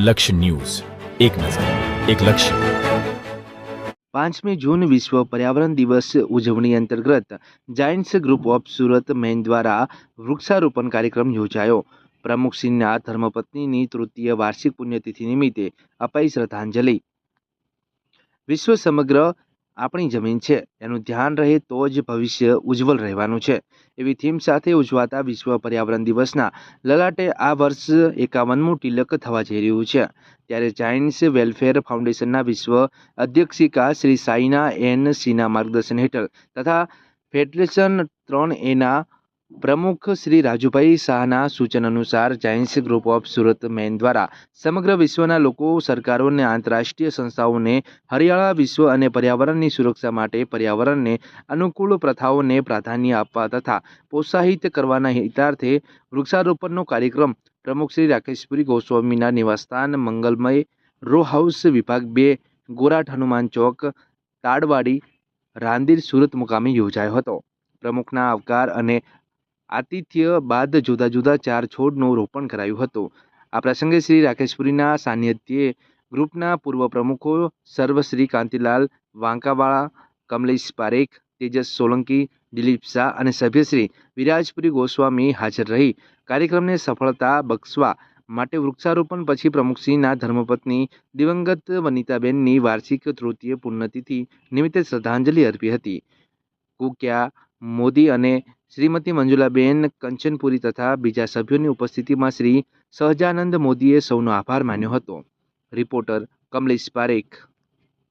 લક્ષ્ય ન્યૂઝ. એક નજર, એક લક્ષ્ય. પાંચમી જૂન વિશ્વ પર્યાવરણ દિવસ ઉજવણી અંતર્ગત Giants group of Surat main દ્વારા વૃક્ષારોપણ કાર્યક્રમ યોજાયો. પ્રમુખસિંહના ધર્મપત્નીની તૃતીય વાર્ષિક પુણ્યતિથિ નિમિત્તે અપાઈ શ્રદ્ધાંજલિ. વિશ્વ સમગ્ર આપણી જમીન છે. એનું ધ્યાન રહે તો જ ભવિષ્ય ઉજ્જવલ રહેવાનું છે. એવી થીમ સાથે ઉજવાતા વિશ્વ પર્યાવરણ દિવસના લલાટે આ વર્ષ એકાવનમું તિલક થવા જઈ રહ્યું છે. ત્યારે ચાઇનીઝ વેલફેર ફાઉન્ડેશનના વિશ્વ અધ્યક્ષિકા શ્રી સાઇના એન સીના માર્ગદર્શન હેઠળ તથા ફેડરેશન ત્રણ એના પ્રમુખ શ્રી રાજુભાઈ શાહના સૂચન અનુસાર Giants group of Surat main દ્વારા સમગ્ર વિશ્વના લોકો, સરકારો અને આંતરરાષ્ટ્રીય સંસ્થાઓને હરિયાળા વિશ્વ અને પર્યાવરણની સુરક્ષા માટે પર્યાવરણને અનુકૂળ પ્રથાઓને પ્રાધાન્ય આપવા તથા પ્રોત્સાહિત કરવાના હિતાર્થે વૃક્ષારોપણનો કાર્યક્રમ પ્રમુખ શ્રી રાકેશપુરી ગોસ્વામીના નિવાસસ્થાન મંગલમય રો હાઉસ વિભાગ બે, ગોરાટ હનુમાન ચોક, તાડવાડી, રાંદીર સુરત મુકામે યોજાયો હતો. પ્રમુખના આવકાર અને આતિથ્ય બાદ જુદા જુદા ચાર છોડનું રોપણ કરાયું હતું. આ પ્રસંગે શ્રી રાકેશપુરીના સાનિધ્યે ગ્રુપના પૂર્વ પ્રમુખો સર્વશ્રી કાંતિલાલ, વાંકાવાળા, કમલેશ પારેખ, તેજસ સોલંકી, દિલીપ શાહ અને સભ્યશ્રી વિરાજપુરી ગોસ્વામી હાજર રહી. કાર્યક્રમને સફળતા બક્ષવા માટે વૃક્ષારોપણ પછી પ્રમુખસિંહના ધર્મપત્ની દિવંગત વનિતાબેનની વાર્ષિક તૃતીય પુણ્યતિથિ નિમિત્તે શ્રદ્ધાંજલિ અર્પી હતી. કુક્યા, મોદી અને શ્રીમતી મંજુલાબેન કંચનપુરી તથા બીજા સભ્યોની ઉપસ્થિતિમાં શ્રી સહજાનંદ મોદીએ સૌનો આભાર માન્યો હતો. રિપોર્ટર કમલેશ પારેખ.